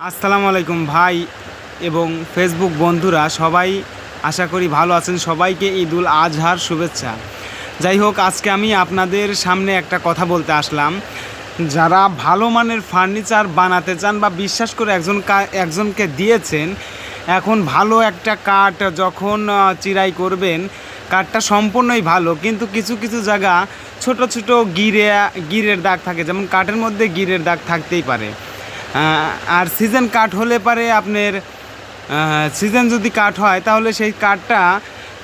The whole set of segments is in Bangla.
আসসালামু আলাইকুম ভাই এবং ফেসবুক বন্ধুরা, সবাই আশা করি ভালো আছেন। সবাইকে ঈদুল আজহার শুভেচ্ছা। যাই হোক, আজকে আমি আপনাদের সামনে একটা কথা বলতে আসলাম। যারা ভালো মানের ফার্নিচার বানাতে চান বা বিশ্বাস করে একজন একজনকে দিয়েছেন, এখন ভালো একটা কাঠ যখন চিরাই করবেন কাঠটা সম্পূর্ণই ভালো। কিন্তু কিছু কিছু জায়গা ছোট ছোট গিরে, গিরের দাগ থাকে। যেমন কাঠের মধ্যে গিরের দাগ থাকতেই পারে। আর সিজন কাঠ হলে পারে আপনার সিজন যদি কাঠ হয়, তাহলে সেই কাঠটা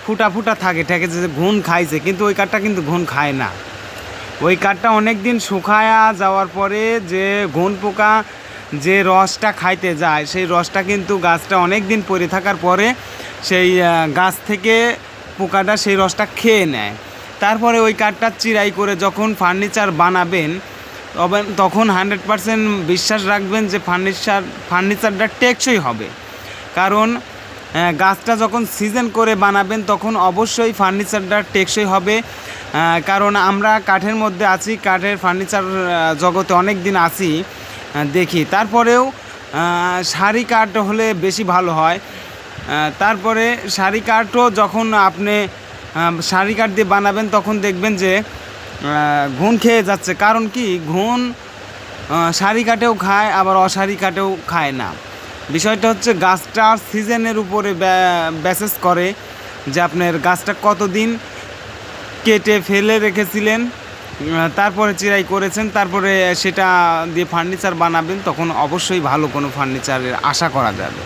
ফুটা ফুটা থাকে থাকে যে ঘুন খাইছে, কিন্তু ওই কাঠটা কিন্তু ঘুন খায় না। ওই কাঠটা অনেক দিন শুকায়া যাওয়ার পরে যে ঘুন পোকা যে রসটা খাইতে যায়, সেই রসটা কিন্তু গাছটা অনেক দিন পরে থাকার পরে সেই গাছ থেকে পোকাটা সেই রসটা খেয়ে নেয়। তারপরে ওই কাঠটা চিরাই করে যখন ফার্নিচার বানাবেন তখন হান্ড্রেড পারসেন্ট বিশ্বাস রাখবেন যে ফার্নিচার ফার্নিচারটা টেকসই হবে। কারণ গাছটা যখন সিজন করে বানাবেন তখন অবশ্যই ফার্নিচারটা টেকসই হবে। কারণ আমরা কাঠের মধ্যে আছি, কাঠের ফার্নিচার জগতে অনেক দিন আছি দেখি। তারপরেও শাড়ি কাঠ হলে বেশি ভালো হয়। তারপরে শাড়ি কাঠও যখন আপনি শাড়ি কাঠ দিয়ে বানাবেন তখন দেখবেন যে ঘুণ খেয়ে যাচ্ছে। কারণ কি? ঘুণ সারি কাটেও খায়, আবার অসারি কাটেও খায় না। বিষয়টা হচ্ছে গাছটার সিজনের উপরে ব্যাসেস করে যে আপনার গাছটা কতদিন কেটে ফেলে রেখেছিলেন তারপরে চিরাই করেছেন, তারপরে সেটা দিয়ে ফার্নিচার বানাবেন, তখন অবশ্যই ভালো কোনো ফার্নিচারের আশা করা যাবে।